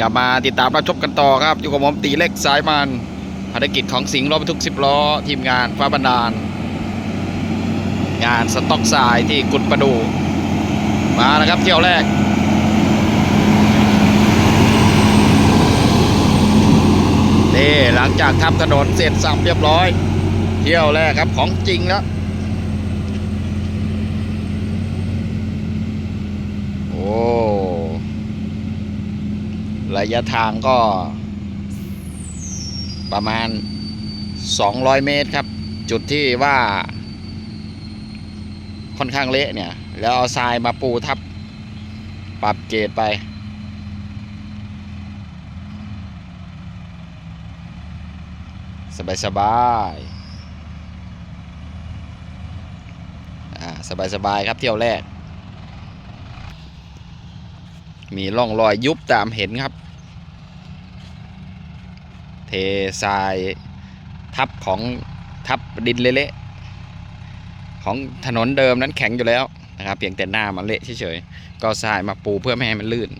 กลับมาติดตามรับชมกันต่อครับ อยู่กับผมตีเล็กสายมันภารกิจของสิงห์รถบรรทุก10ล้อ ทีมงานฟ้าบันดาล งานสต็อกทรายที่กุดประดู มาแล้วครับเที่ยวแรกนี่หลังจากทำถนนเสร็จสับเรียบร้อย เที่ยวแรกครับของจริงแล้วโอ้ ระยะทางก็ ประมาณ 200 เมตรครับ จุดที่ว่าค่อนข้างเละเนี่ย แล้วเอาทรายมาปูทับ ปรับเกรดไป สบายสบายๆอ่าสบายสบายๆครับเที่ยวแรก มีร่องรอยยุบตามเห็นครับ เททรายทับของทับดินเละๆของถนนเดิมนั้นแข็งอยู่แล้วนะครับเพียงแต่หน้ามันเละเฉยๆก็ทรายมาปูเพื่อไม่ให้มันลื่น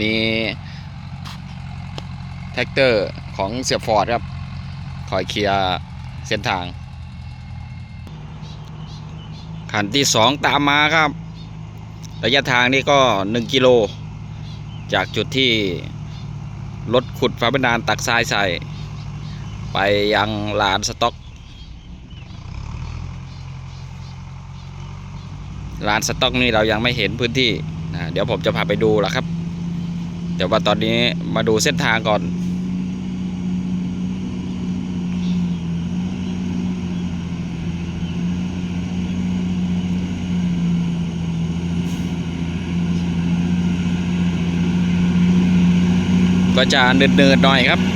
มีแท็กเตอร์ของเสียฟอร์ดครับคอยเคลียร์เส้นทางขันที่สองตามมาครับ ระยะทางนี่ก็ 1 กิโล จากจุดที่ รถขุดฝาบันดาลตักทรายใส่ ไปยังลานสต็อกลานสต็อกนี่เรายังไม่เห็นพื้นที่นะเดี๋ยวผมจะพาไปดูละครับเดี๋ยวว่าตอนนี้มาดูเส้นทางก่อน ก็จะเนินๆหน่อยครับ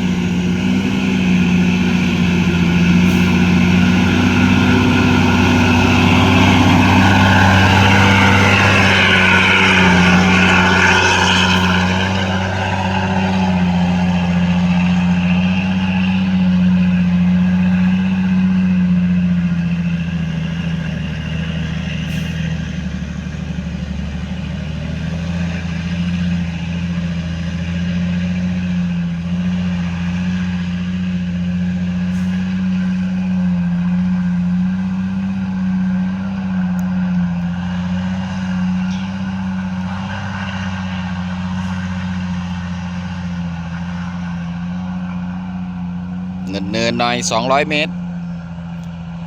นินเนินหน่อย 200 เมตร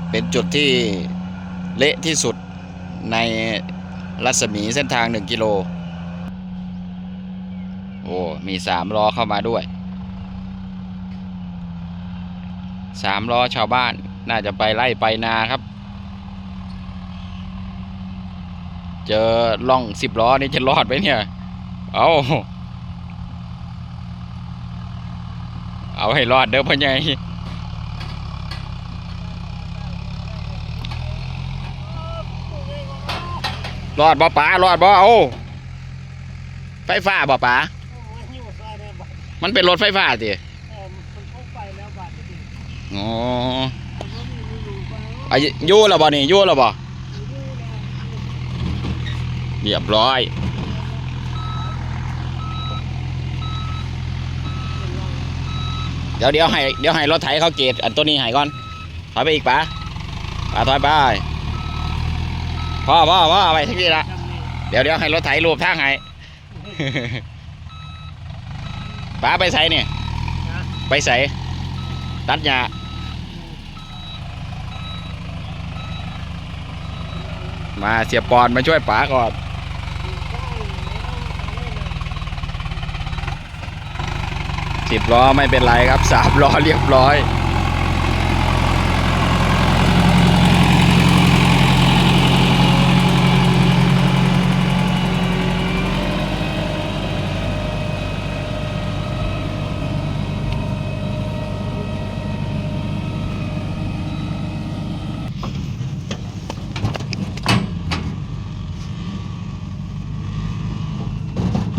เป็นจุดที่เละที่สุดในรัศมีเส้นทาง 1 กิโล โอ้ มีสามล้อเข้ามาด้วยสามล้อชาวบ้านน่าจะไปไล่ไปนาครับ เจอล่องสิบล้อนี่จะรอดไหมเนี่ย เอา เอาให้รอดเด้อพ่อใหญ่รอดบ่ป๋ารอดบ่เอาไฟฟ้าบ่ป๋ามันเป็นรถไฟฟ้าสิอ๋ออายุยู่แล้วบ่นี่ยู่แล้วบ่เรียบร้อย ดี๋ยวเดี๋ยวให้เดี๋ยวให้รถไถเขาเกตอันตัวนี้ให้ก่อนถอยไปอีกป๋าป๋าถอยไปพ่อพ่อพ่อไปที่นี่ละเดี๋ยวเดี๋ยวให้รถไถรูปทางให้ป๋าไปใส่เนี่ยไปใส่ตัดหญ้ามาเสียปอนมาช่วยป๋าก่อน สิบล้อไม่เป็นไรครับสามล้อเรียบร้อย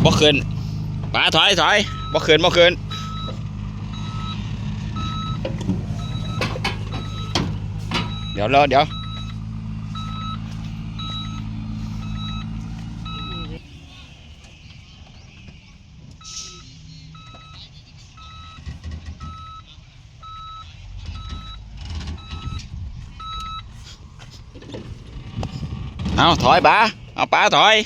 บ่เขึ้นป๋าถอยถอยบ่เขึ้นบ่เขึ้น ดี๋ยวรอเดี๋ยวเอาถอยป้าเอาป้าถอย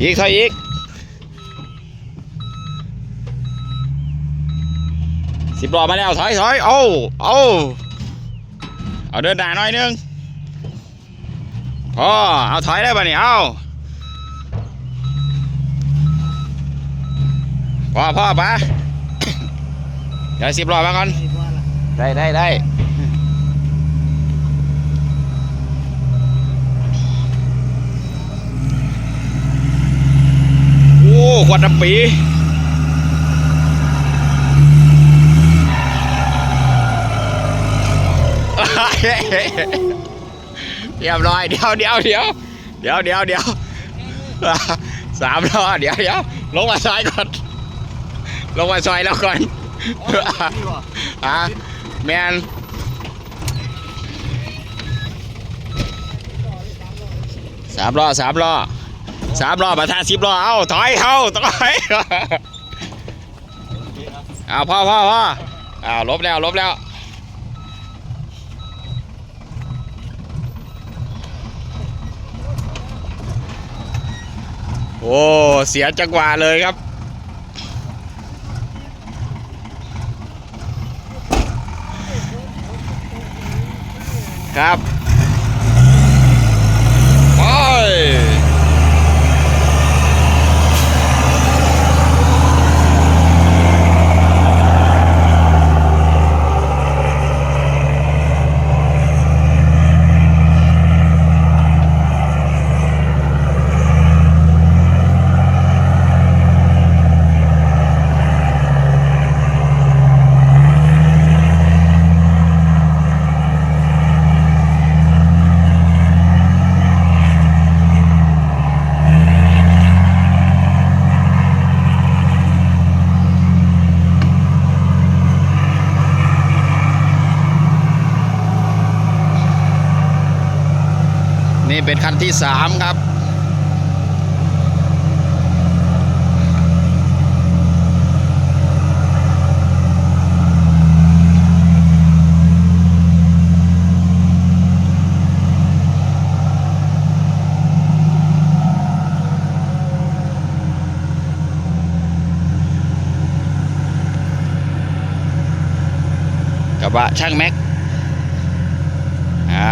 อีกถอยอีก สิบล้อมาแล้วถอยถอยเอาเอาเอาเดินหน้าหน่อยนึงพอเอาถอยได้ป่ะนี่เอาพอพ่อปะเดี๋ยวสิบล้อมาก่อนได้ได้ได้โอ้ควันน้ำปี เรียบร้อยเดี๋ยวเดี๋ยวเดี๋ยวเดี๋ยวเดี๋ยวเดี๋ยวสามล้อเดี๋ยวเดี๋ยวลงมาซอยก่อน ลงมาซอยแล้วก่อนอะแมนสามล้อสามล้อสามล้อประธาสิบล้อเอาถอยเอาถอยเอาพ่อพ่อพ่อเอาลบแล้วลบแล้ว อ้ เสียจังหวะเลยครับ ครับ ไป นี่เป็นคันที่สามครับ กระบะช่างแม็ก อ่า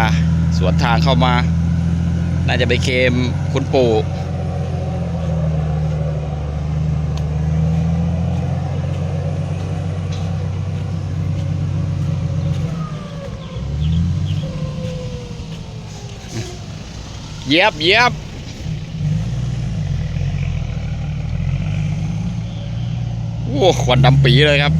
สวนทางเข้ามา น่าจะไปเคมคุณปู่เยียบเยียบโอ้ควันดำปีเลยครับ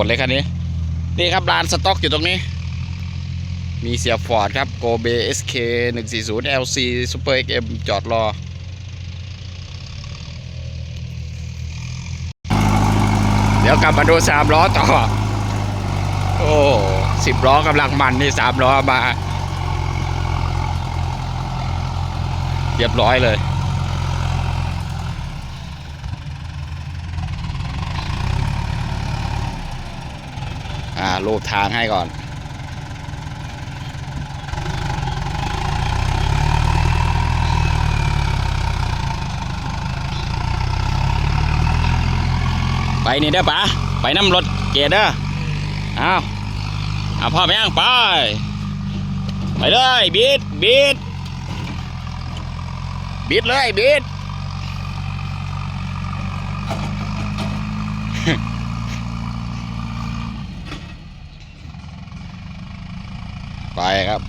ดเลยคันนี้ นี่ครับร้านสต็อกอยู่ตรงนี้ มีเสียฟอร์ดครับโกเบ SK 140 LC Super XM จอดรอเดี๋ยวกลับมาดูสามล้อต่อ โอ้สิบล้อกำลังมันนี่สามล้อมา เรียบร้อยเลย อ่ารูปทางให้ก่อน ไปนี่เด้อป๋าไปน้ำรถเกียร์เด้อเอาเอาพ่อแม่งไป ไปเลยบีดบีดบีดเลยบีด ไปครับ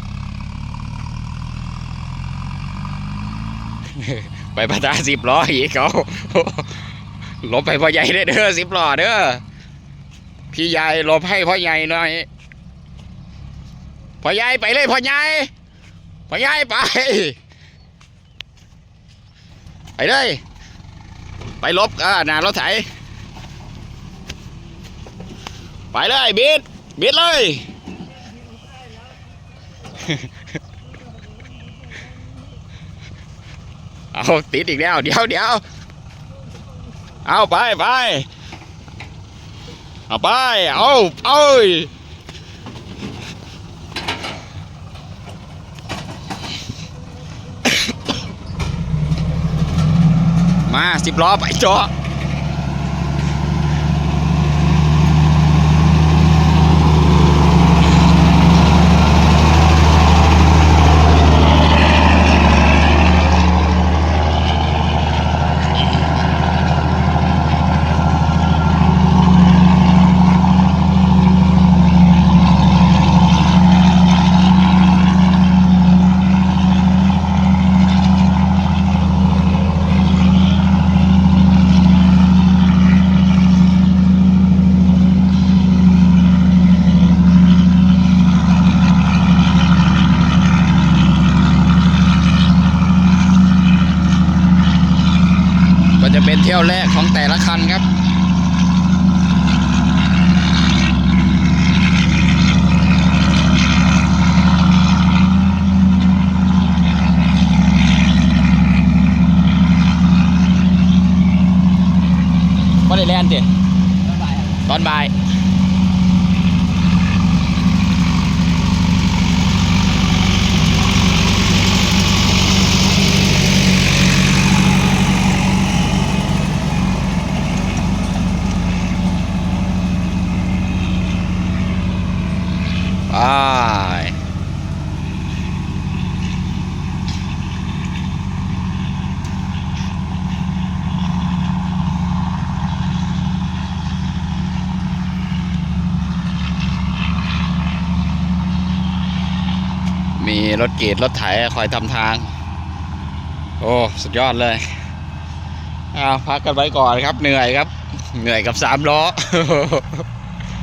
ไปประตาสิบล้ออีกเขาลบไปพ่อใหญ่ได้เด้อสิบล้อเด้อพี่ใหญ่ลบให้พ่อใหญ่หน่อยพ่อใหญ่ไปเลยพ่อใหญ่พ่อใหญ่ไป ไปเลย ไปลบอ่านารถไถ ไปเลยบิดบิดเลย เอาติดอีกแล้ว เดี๋ยวเดี๋ยวเอาไปไปเอาไปเอาเอ้ยมาสิบล้อไปจอ เป็นเที่ยวแรกของแต่ละคันครับก็ได้แล่นดิตอนบ่าย มีรถเกตรถไถคอยทำทาง โอ้ สุดยอดเลยเอาพักกันไว้ก่อนครับ เหนื่อยครับ เหนื่อยกับสามล้อ